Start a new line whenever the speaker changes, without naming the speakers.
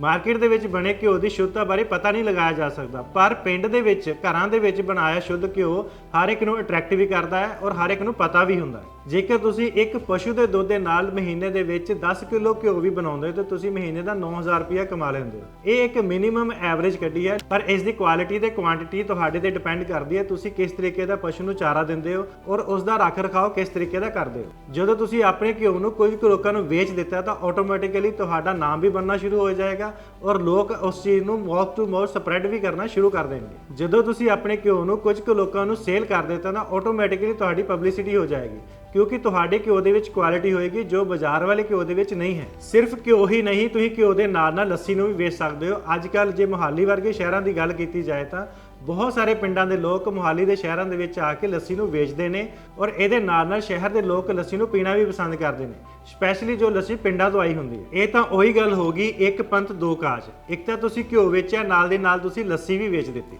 Market ਦੇ ਵਿੱਚ ਬਣੇ ਘਿਓ ਦੀ ਸ਼ੁੱਧਤਾ ਬਾਰੇ ਪਤਾ ਨਹੀਂ ਲਗਾਇਆ ਜਾ ਸਕਦਾ। ਪਰ ਪਿੰਡ ਦੇ ਵਿੱਚ, ਘਰਾਂ ਦੇ ਵਿੱਚ ਬਣਾਇਆ ਸ਼ੁੱਧ ਘਿਓ ਹਰ ਇੱਕ ਨੂੰ ਅਟਰੈਕਟ ਵੀ ਕਰਦਾ ਹੈ ਔਰ ਹਰ ਇੱਕ ਨੂੰ ਪਤਾ ਵੀ ਹੁੰਦਾ ਹੈ। ਜੇਕਰ ਤੁਸੀਂ ਇੱਕ ਪਸ਼ੂ ਦੇ ਦੁੱਧ ਦੇ ਨਾਲ ਮਹੀਨੇ ਦੇ ਵਿੱਚ 10 ਕਿਲੋ ਘਿਓ ਵੀ ਬਣਾਉਂਦੇ ਹੋ, ਤਾਂ ਤੁਸੀਂ ਮਹੀਨੇ ਦਾ 9000 ਰੁਪਇਆ ਕਮਾ ਲੈਂਦੇ ਹੋ। ਇਹ ਇੱਕ ਮਿਨੀਮਮ ਐਵਰੇਜ ਕੱਢੀ ਹੈ, ਪਰ ਇਸ ਦੀ ਕੁਆਲਿਟੀ ਤੇ ਕੁਆਂਟੀਟੀ ਤੁਹਾਡੇ ਤੇ ਡਿਪੈਂਡ ਕਰਦੀ ਹੈ, ਤੁਸੀਂ ਕਿਸ ਤਰੀਕੇ ਦਾ ਪਸ਼ੂ ਨੂੰ ਚਾਰਾ ਦਿੰਦੇ ਹੋ ਔਰ ਉਸ ਦਾ ਰੱਖ ਰਖਾਓ ਕਿਸ ਤਰੀਕੇ ਦਾ ਕਰਦੇ ਹੋ। ਜਦੋਂ ਤੁਸੀਂ ਆਪਣੇ ਘਿਓ ਨੂੰ ਕੁਝ ਕੁ ਲੋਕਾਂ ਨੂੰ ਵੇਚ ਦਿੱਤਾ, ਤਾਂ ਆਟੋਮੈਟਿਕਲੀ ਤੁਹਾਡਾ ਨਾਮ ਵੀ ਬਣਨਾ ਸ਼ੁਰੂ ਹੋ ਜਾਏਗਾ ਔਰ ਲੋਕ ਉਸ ਚੀਜ਼ ਨੂੰ ਮਾਊਥ ਟੂ ਮਾਊਥ ਸਪਰੈਡ ਵੀ ਕਰਨਾ ਸ਼ੁਰੂ ਕਰ ਦੇਣਗੇ। ਜਦੋਂ ਤੁਸੀਂ ਆਪਣੇ ਘਿਓ ਨੂੰ ਕੁਝ ਕੁ ਲੋਕਾਂ ਨੂੰ ਸੇਲ ਕਰ ਦਿੱਤਾ, ਤਾਂ ਆਟੋਮੈਟਿਕਲੀ ਤੁਹਾਡੀ ਪਬਲਿਸਿਟੀ ਹੋ ਜਾਏਗੀ। ਕਿਉਂਕਿ ਤੁਹਾਡੇ ਘਿਓ ਦੇ ਵਿੱਚ ਕੁਆਲਿਟੀ ਹੋਏਗੀ ਜੋ ਬਾਜ਼ਾਰ ਵਾਲੇ ਘਿਓ ਦੇ ਵਿੱਚ ਨਹੀਂ ਹੈ। ਸਿਰਫ ਘਿਓ ਹੀ ਨਹੀਂ, ਤੁਸੀਂ ਘਿਓ ਦੇ ਨਾਲ ਨਾਲ ਲੱਸੀ ਨੂੰ ਵੀ ਵੇਚ ਸਕਦੇ ਹੋ। ਅੱਜ ਕੱਲ ਜੇ ਮੁਹਾਲੀ ਵਰਗੇ ਸ਼ਹਿਰਾਂ ਦੀ ਗੱਲ ਕੀਤੀ ਜਾਏ ਤਾਂ ਬਹੁਤ ਸਾਰੇ ਪਿੰਡਾਂ ਦੇ ਲੋਕ ਮੁਹਾਲੀ ਦੇ ਸ਼ਹਿਰਾਂ ਦੇ ਵਿੱਚ ਆ ਕੇ ਲੱਸੀ ਨੂੰ ਵੇਚਦੇ ਨੇ ਔਰ ਇਹਦੇ ਨਾਲ ਨਾਲ ਸ਼ਹਿਰ ਦੇ ਲੋਕ ਲੱਸੀ ਨੂੰ ਪੀਣਾ ਵੀ ਪਸੰਦ ਕਰਦੇ ਨੇ ਸਪੈਸ਼ਲੀ ਜੋ ਲੱਸੀ ਪਿੰਡਾਂ ਤੋਂ ਆਈ ਹੁੰਦੀ ਹੈ। ਇਹ ਤਾਂ ਉਹੀ ਗੱਲ ਹੋ ਗਈ, ਇੱਕ ਪੰਥ, ਦੋ ਕਾਜ। ਇੱਕ ਤਾਂ ਤੁਸੀਂ ਘਿਓ ਵੇਚਿਆ, ਨਾਲ ਦੇ ਨਾਲ ਤੁਸੀਂ ਲੱਸੀ ਵੀ ਵੇਚ ਦਿੱਤੀ।